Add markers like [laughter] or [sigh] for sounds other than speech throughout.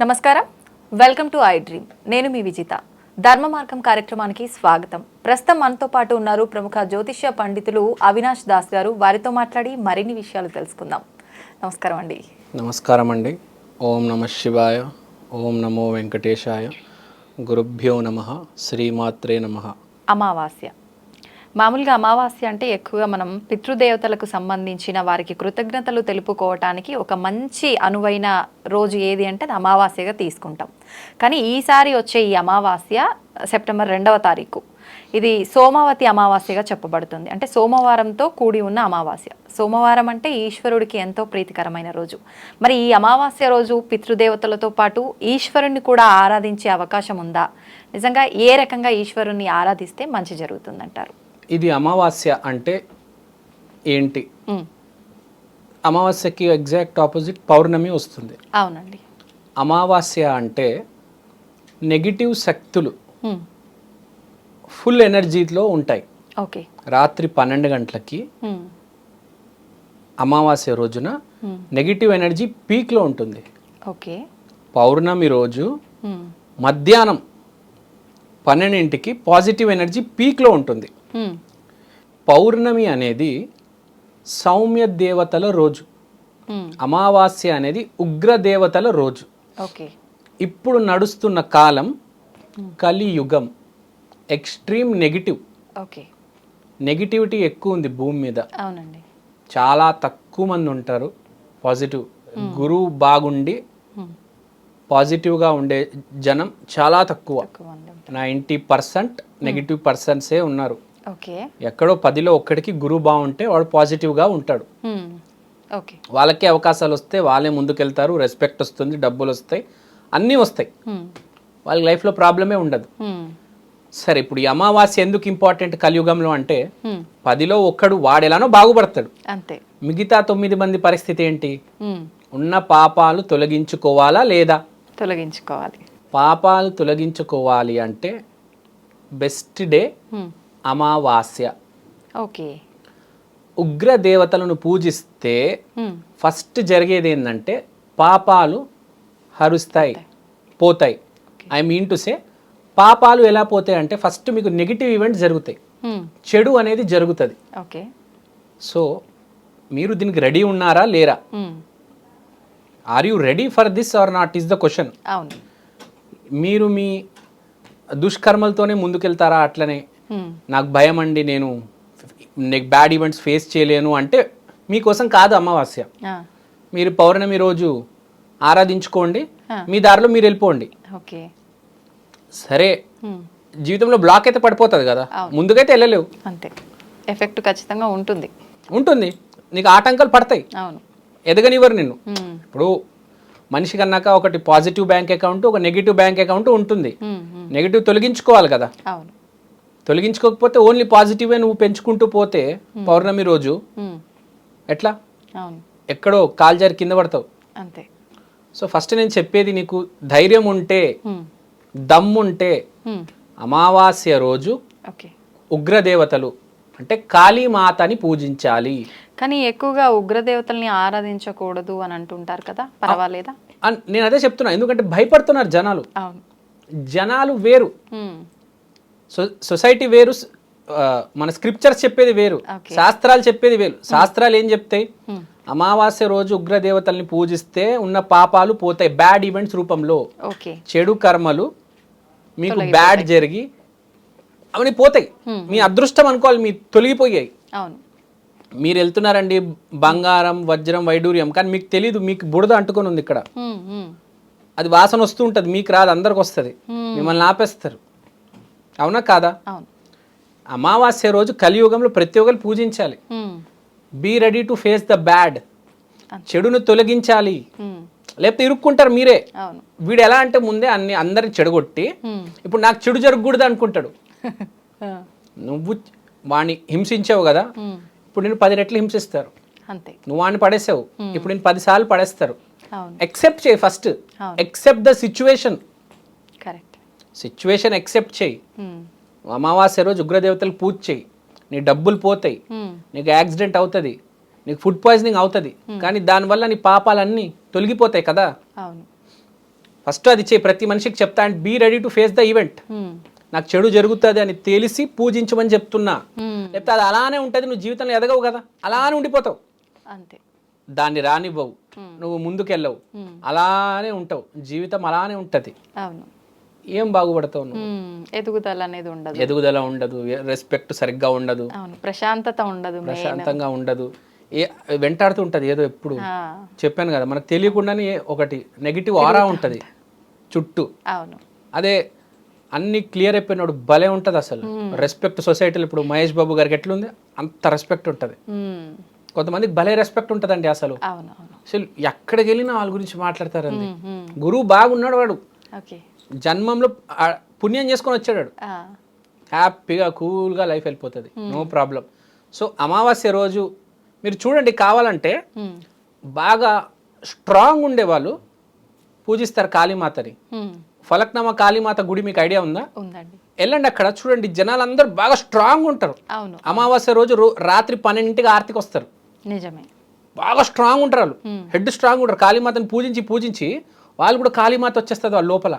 నమస్కారం. Welcome to iDream. నేను మీ విజిత. ధర్మ మార్గం కార్యక్రమానికి స్వాగతం. ప్రస్తుతం మనతో పాటు ఉన్నారు ప్రముఖ జ్యోతిష్య పండితులు అవినాష్ దాస్ గారు. వారితో మాట్లాడి మరిన్ని విషయాలు తెలుసుకుందాం. నమస్కారం అండి. నమస్కారం అండి. ఓం నమ శివాయ ఓం నమో వెంకటేశాయ గురుభ్యో నమ శ్రీమాత్రే నమ. అమావాస్య. మామూలుగా అమావాస్య అంటే ఎక్కువగా మనం పితృదేవతలకు సంబంధించిన వారికి కృతజ్ఞతలు తెలుపుకోవటానికి ఒక మంచి అనువైన రోజు ఏది అంటే అది అమావాస్యగా తీసుకుంటాం. కానీ ఈసారి వచ్చే ఈ అమావాస్య సెప్టెంబర్ రెండవ తారీఖు. ఇది సోమవతి అమావాస్యగా చెప్పబడుతుంది. అంటే సోమవారంతో కూడి ఉన్న అమావాస్య. సోమవారం అంటే ఈశ్వరుడికి ఎంతో ప్రీతికరమైన రోజు. మరి ఈ అమావాస్య రోజు పితృదేవతలతో పాటు ఈశ్వరుణ్ణి కూడా ఆరాధించే అవకాశం ఉందా? నిజంగా ఏ రకంగా ఈశ్వరుణ్ణి ఆరాధిస్తే మంచి జరుగుతుందంటారు? ఇది అమావాస్య అంటే ఏంటి? అమావాస్యకి ఎగ్జాక్ట్ ఆపోజిట్ పౌర్ణమి వస్తుంది. అవునండి. అమావాస్య అంటే నెగిటివ్ శక్తులు ఫుల్ ఎనర్జీలో ఉంటాయి. ఓకే. రాత్రి పన్నెండు గంటలకి అమావాస్య రోజున నెగిటివ్ ఎనర్జీ పీక్లో ఉంటుంది. ఓకే. పౌర్ణమి రోజు మధ్యాహ్నం పన్నెండింటికి పాజిటివ్ ఎనర్జీ పీక్లో ఉంటుంది. పౌర్ణమి అనేది సౌమ్య దేవతల రోజు. అమావాస్య అనేది ఉగ్ర దేవతల రోజు. ఓకే. ఇప్పుడు నడుస్తున్న కాలం కలియుగం. Extreme negative. ఓకే. నెగిటివిటీ ఎక్కువ ఉంది భూమి మీద. అవునండి. చాలా తక్కువ మంది ఉంటారు. పాజిటివ్. గురువు బాగుండి పాజిటివ్గా ఉండే జనం చాలా తక్కువ. నైంటీ పర్సెంట్ నెగిటివ్ పర్సన్సే ఉన్నారు. ఎక్కడో పదిలో ఒక్కడికి గురువు బాగుంటే వాడు పాజిటివ్గా ఉంటాడు. వాళ్ళకే అవకాశాలు వస్తే వాళ్ళే ముందుకెళ్తారు రెస్పెక్ట్ వస్తుంది డబ్బులు వస్తాయి అన్నీ వస్తాయి. వాళ్ళ లైఫ్లో ప్రాబ్లమే ఉండదు. సరే ఇప్పుడు ఈ అమావాస్య ఎందుకు ఇంపార్టెంట్ కలియుగంలో అంటే పదిలో ఒక్కడు వాడెలానో బాగుపడతాడు. అంతే. మిగతా తొమ్మిది మంది పరిస్థితి ఏంటి? ఉన్న పాపాలు తొలగించుకోవాలా లేదా? తొలగించుకోవాలి. పాపాలు తొలగించుకోవాలి అంటే బెస్ట్ డే అమావాస్య. ఓకే. ఉగ్ర దేవతలను పూజిస్తే ఫస్ట్ జరిగేది ఏంటంటే పాపాలు హరుస్తాయి పోతాయి. ఐ మీన్ టు సే పాపాలు ఎలా పోతాయి అంటే ఫస్ట్ మీకు నెగిటివ్ ఈవెంట్స్ జరుగుతాయి. చెడు అనేది జరుగుతుంది. ఓకే. సో మీరు దీనికి రెడీ ఉన్నారా లేరా? Are you ready for this or not is the question మీరు మీ దుష్కర్మలతోనే ముందుకెళ్తారా అట్లనే? నాకు భయం అండి నేను బ్యాడ్ ఈవెంట్స్ ఫేస్ చేయలేను అంటే మీకోసం కాదు అమావాస్య. మీరు పౌర్ణమి రోజు ఆరాధించుకోండి. మీ దారిలో మీరు వెళ్ళిపోండి. ఓకే. సరే. జీవితంలో బ్లాక్ అయితే పడిపోతుంది కదా. ముందుకైతే వెళ్ళలేవు. అంతే. ఎఫెక్ట్ ఖచ్చితంగా ఉంటుంది. ఉంటుంది. నీకు ఆటంకాలు పడతాయి. అవును. ఎదగనివ్వరు నిన్ను. ఇప్పుడు మనిషి కన్నాక ఒకటి పాజిటివ్ బ్యాంక్ అకౌంట్ ఒక నెగిటివ్ బ్యాంక్ అకౌంట్ ఉంటుంది. నెగిటివ్ తొలగించుకోవాలి కదా. అవును. తొలగించుకోకపోతే ఓన్లీ పాజిటివే నువ్వు పెంచుకుంటూ పోతే పౌర్ణమి రోజు. ఉమ్, ఎట్లా? ఎక్కడో కాల్జారి కింద పడతావు. అంతే. సో ఫస్ట్ నేను చెప్పేది నీకు ధైర్యం ఉంటే ఉమ్, దమ్ముంటే అమావాస్య రోజు ఓకే. ఉగ్రదేవతలు అంటే కాళీమాతని పూజించాలి. కానీ ఎక్కువగా ఉగ్రదేవతల్ని ఆరాధించకూడదు అని అంటుంటారు కదా? పర్వాలేదా? నేను అదే చెప్తున్నా ఎందుకంటే భయపడుతున్నారు జనాలు. జనాలు వేరు. సో సొసైటీ వేరు మన స్క్రిప్చర్స్ చెప్పేది వేరు. శాస్త్రాలు చెప్పేది వేరు. శాస్త్రాలు ఏం చెప్తాయి? అమావాస్య రోజు ఉగ్రదేవతల్ని పూజిస్తే ఉన్న పాపాలు పోతాయి. బ్యాడ్ ఈవెంట్స్ రూపంలో. చెడు కర్మలు మీకు బ్యాడ్ జరిగి అవన్నీ పోతాయి. మీ అదృష్టం అనుకోవాలి. మీ తొలగిపోయాయి. మీరు వెళ్తున్నారండి బంగారం వజ్రం వైడూర్యం. కానీ మీకు తెలీదు మీకు బుడద అంటుకొని ఉంది ఇక్కడ. అది వాసన వస్తూ ఉంటుంది. మీకు రాదు అందరికి వస్తుంది. మిమ్మల్ని ఆపేస్తారు. అవునా కాదా? అమావాస్య రోజు కలియుగంలో ప్రతి ఒక్కరు పూజించాలి. Be ready to face the bad చెడును తొలగించాలి. లేకపోతే ఇరుక్కుంటారు మీరే. వీడు ఎలా అంటే ముందే అన్ని అందరిని చెడగొట్టి ఇప్పుడు నాకు చెడు జరగకూడదు అనుకుంటాడు. [laughs] నువ్వు వాణ్ణి హింసించావు కదా? ఇప్పుడు నేను పది రెట్లు హింసిస్తారు. నువ్వు వాడిని పడేసావు. ఇప్పుడు నేను పది సార్లు పడేస్తారు ఎక్సెప్ట్ చేయి first. Accept the situation situation accept చేయి. అమావాస్య రోజు ఉగ్రదేవతలు పూజ చేయి. నీ డబ్బులు పోతాయి. నీకు యాక్సిడెంట్ అవుతుంది. నీకు ఫుడ్ పాయిజనింగ్ అవుతుంది. కానీ దానివల్ల నీ పాపాలన్నీ తొలగిపోతాయి కదా. ఫస్ట్ అది చేయి. ప్రతి మనిషికి చెప్తా and be ready to face the event. నాకు చెడు జరుగుతుంది అని తెలిసి పూజించమని చెప్తున్నా. లేకపోతే అది అలానే ఉంటుంది. నువ్వు జీవితంలో ఎదగవు కదా. అలానే ఉండిపోతావు. అంతే. దాన్ని రానివ్వవు. నువ్వు ముందుకెళ్ళవు. అలానే ఉంటావు. జీవితం అలానే ఉంటుంది. అవును. ఏం బాగుపడతావు నువ్వు. ఎదుగుదల అనేది ఉండదు. ఎదుగుదల ఉండదు రెస్పెక్ట్ సరిగ్గా ఉండదు. ప్రశాంతత ఉండదు ప్రశాంతంగా ఉండదు. ఏ వెంటాడుతూ ఉంటుంది ఏదో ఎప్పుడు. చెప్పాను కదా మనకు తెలియకుండానే ఒకటి నెగిటివ్ ఆరా ఉంటుంది. చుట్టూ. అవును. అదే అన్ని క్లియర్ అయిపోయినాడు భలే ఉంటుంది అసలు. రెస్పెక్ట్ సొసైటీలో ఇప్పుడు మహేష్ బాబు గారికి ఎట్లుంది? అంత రెస్పెక్ట్ ఉంటుంది. కొంతమందికి భలే రెస్పెక్ట్ ఉంటుందండి అసలు. అసలు ఎక్కడికి వెళ్ళినా వాళ్ళ గురించి మాట్లాడతారండి. గురువు బాగున్నాడు వాడు. జన్మంలో పుణ్యం చేసుకొని వచ్చాడు. హ్యాపీగా కూల్గా లైఫ్ వెళ్ళిపోతుంది. No problem. సో అమావాస్య రోజు మీరు చూడండి కావాలంటే. బాగా స్ట్రాంగ్ ఉండేవాళ్ళు పూజిస్తారు కాళీమాతని. ఫలక్నామా కాళీమాత గుడి మీకు ఐడియా ఉందా? వెళ్ళండి అక్కడ చూడండి జనాలందరూ బాగా స్ట్రాంగ్ ఉంటారు. అమావాస్య రోజు రాత్రి పన్నెండింటికి ఆర్తికి వస్తారు. నిజమే. బాగా స్ట్రాంగ్ ఉంటారు వాళ్ళు. హెడ్ స్ట్రాంగ్ ఉంటారు. కాళీమాతని పూజించి పూజించి వాళ్ళు కూడా కాళీమాత వచ్చేస్తుంది వాళ్ళ లోపల.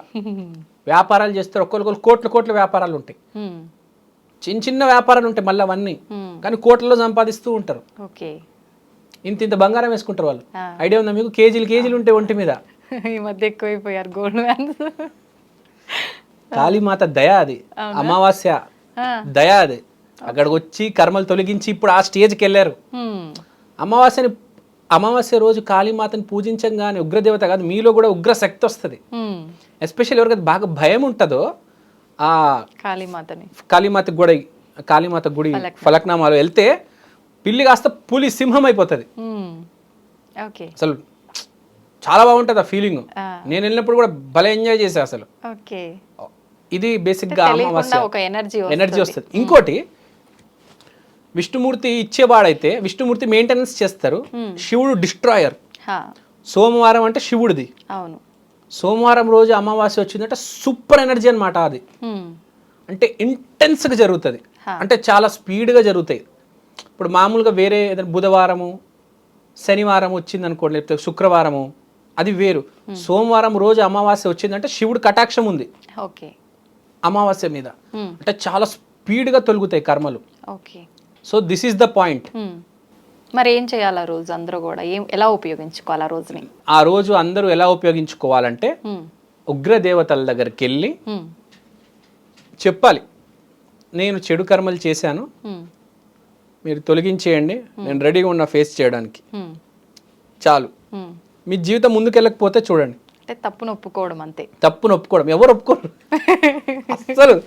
వ్యాపారాలు చేస్తారు. ఒక్కొక్కరు కోట్ల కోట్ల వ్యాపారాలు ఉంటాయి. చిన్న చిన్న వ్యాపారాలు ఉంటాయి మళ్ళీ అవన్నీ. కానీ కోట్లలో సంపాదిస్తూ ఉంటారు. ఇంత ఇంత బంగారం వేసుకుంటారు వాళ్ళు. ఐడియా ఉందా మీకు? కేజీలు కేజీలు ఉంటాయి ఒంటి మీద. ఈ మధ్య ఎక్కువైపోయారు గోల్డ్ మ్యాన్స్ కాళీమాత దయ అది. అమావాస్య దయ అది. అక్కడికి వచ్చి కర్మలు తొలగించి ఇప్పుడు ఆ స్టేజ్కి వెళ్ళారు. అమావాస్యని అమావాస్య రోజు కాళీమాతని పూజించంగానే ఉగ్రదేవత కాదు మీలో కూడా ఉగ్ర శక్తి వస్తుంది. ఎస్పెషల్ ఎవరికైతే బాగా భయం ఉంటుందో ఆ కాళీమాతని. కాళీమాత గుడి కాళీమాత గుడి ఫలక్నామాలో. వెళ్తే పిల్లి కాస్త పులి సింహం అయిపోతుంది. అసలు చాలా బాగుంటుంది ఆ ఫీలింగ్. నేను వెళ్ళినప్పుడు కూడా భలే ఎంజాయ్ చేసా అసలు. ఇది బేసిక్గా తెలియకుండా అమావాస్య. ఎనర్జీ వస్తుంది. ఇంకోటి విష్ణుమూర్తి ఇచ్చేవాడైతే విష్ణుమూర్తి మెయింటెనెన్స్ చేస్తారు. శివుడు డిస్ట్రాయర్ సోమవారం అంటే శివుడిది. అవును. సోమవారం రోజు అమావాస్య వచ్చిందంటే సూపర్ ఎనర్జీ అన్నమాట అది. హ్మ్. అంటే ఇంటెన్స్గా జరుగుతుంది. అంటే చాలా స్పీడ్గా జరుగుతాయి. ఇప్పుడు మామూలుగా వేరే ఏదైనా బుధవారము శనివారం వచ్చింది అనుకోండి లేకపోతే శుక్రవారము అది వేరు. సోమవారం రోజు అమావాస్య వచ్చిందంటే శివుడు కటాక్షం ఉంది. ఓకే. అమావాస్య మీద. అంటే చాలా స్పీడ్గా తొలుగుతాయి కర్మలు. Okay. So this is the point. Hmm. మరి ఏం చేయాలి ఆ రోజు అందరూ కూడా? ఏం ఎలా ఉపయోగించుకోవాలి ఆ రోజుని? ఆ రోజు అందరూ ఎలా ఉపయోగించుకోవాలంటే హ్మ్. ఉగ్ర దేవతల దగ్గరికి వెళ్ళి హ్మ్. చెప్పాలి. నేను చెడు కర్మలు చేశాను. మీరు తొలగించేయండి. నేను రెడీగా ఉన్నా ఫేస్ చేయడానికి. చాలు. మీ జీవితం ముందుకెళ్ళకపోతే చూడండి. అంటే తప్పును ఒప్పుకోవడం అంతే. తప్పును ఒప్పుకోవడం. ఎవరు ఒప్పుకోరు? [laughs] అసలు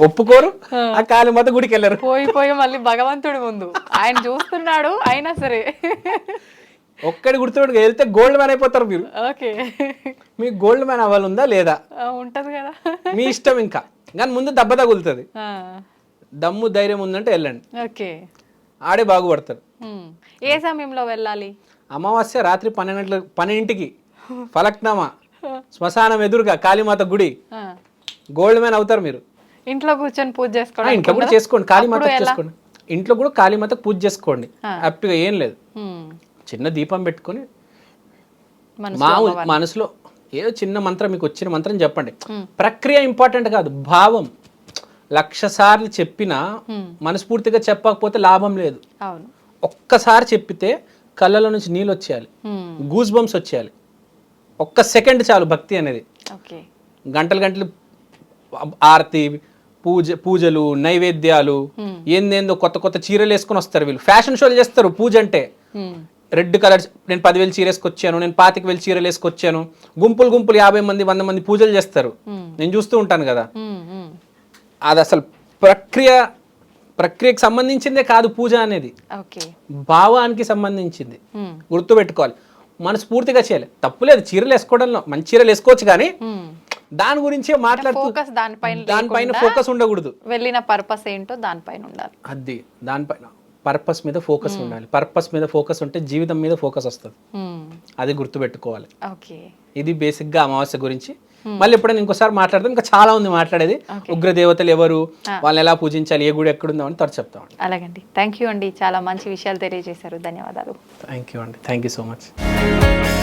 ఒప్పుకోరు. ఆ. కాలి మత గుడికి వెళ్ళరు. పోయి పోయి మళ్ళీ భగవంతుడి ముందు. ఆయన చూస్తున్నాడు అయినా సరే. ఒక్కడి గుర్తుపెట్టుకు వెళ్తే గోల్డ్ మ్యాన్ అయిపోతారు మీరు. ఓకే. మీకు గోల్డ్ మ్యాన్ అవ్వాలందా లేదా? ఉంటది కదా. మీ ఇష్టం ఇంకా. కానీ ముందు దెబ్బ తగులుతుంది. దమ్ము ధైర్యం ఉందంటే వెళ్ళండి. ఓకే. ఆడే బాగుపడతారు. ఏ సమయంలో వెళ్ళాలి? అమావాస్య రాత్రి పన్నెండు గంటల పన్నెండింటికి. ఫలక్నామా. శ్మశానం ఎదురుగా కాళీమాత గుడి. గోల్డ్ మ్యాన్ అవుతారు మీరు. ఇంట్లో కూర్చొని పూజ ఆ, చేసుకోవడం ఇంట్లో కూడా చేసుకోండి. కాళీమాత చేసుకోండి. ఇంట్లో కూడా కాళీమాత పూజ చేసుకోండి. హ్యాపీగా ఏం లేదు. చిన్న దీపం పెట్టుకొని మా మనసులో ఏదో చిన్న మంత్రం మీకు వచ్చిన మంత్రం చెప్పండి. ప్రక్రియ ఇంపార్టెంట్ కాదు. భావం. లక్ష సార్లు చెప్పినా మనస్ఫూర్తిగా చెప్పకపోతే లాభం లేదు. ఒక్కసారి చెప్పితే కళ్ళలో నుంచి నీళ్ళు వచ్చేయాలి. గూస్ బంప్స్ వచ్చేయాలి. ఒక్క సెకండ్ చాలు భక్తి అనేది. గంటలు గంటలు ఆరతి పూజ పూజలు నైవేద్యాలు ఏందేందో కొత్త కొత్త చీరలు వేసుకొని వస్తారు వీళ్ళు. ఫ్యాషన్ షోలు చేస్తారు పూజ అంటే. రెడ్ కలర్ నేను పదివేలు చీర వేసుకొచ్చాను నేను పాతిక వేలు చీరలు వేసుకొచ్చాను. గుంపులు గుంపులు యాభై మంది వంద మంది పూజలు చేస్తారు. నేను చూస్తూ ఉంటాను కదా. అది అసలు ప్రక్రియ ప్రక్రియకు సంబంధించిందే కాదు పూజ అనేది. భావానికి సంబంధించింది. గుర్తుపెట్టుకోవాలి. మనస్ఫూర్తిగా చేయాలి. తప్పులేదు చీరలు వేసుకోవడంలో. మంచి చీరలు వేసుకోవచ్చు కానీ. దాని గురించే మాట్లాడుతూ ఫోకస్ దానిపైన దానిపైన ఫోకస్ ఉండకూడదు. వెళ్ళిన పర్పస్ ఏంటో దానిపైన ఉండాలి. అది దానిపైన పర్పస్ మీద ఫోకస్ ఉండాలి. పర్పస్ మీద ఫోకస్ ఉంటే జీవితం మీద ఫోకస్ వస్తుంది. హ్మ్. అది గుర్తుపెట్టుకోవాలి. ఓకే ఇది బేసిక్గా అమావాస్య గురించి. మళ్ళీ ఎప్పుడైనా ఇంకోసారి మాట్లాడదాం ఇంకా చాలా ఉంది మాట్లాడేది. ఉగ్ర దేవతలు ఎవరు వాళ్ళని ఎలా పూజించాలి ఏ గుడి ఎక్కడుందో అని త్వర చెప్తామండి. అలాగండి. థ్యాంక్ యూ అండి. చాలా మంచి విషయాలు తెలియజేశారు. ధన్యవాదాలు. థ్యాంక్ యూ అండి. Thank you so much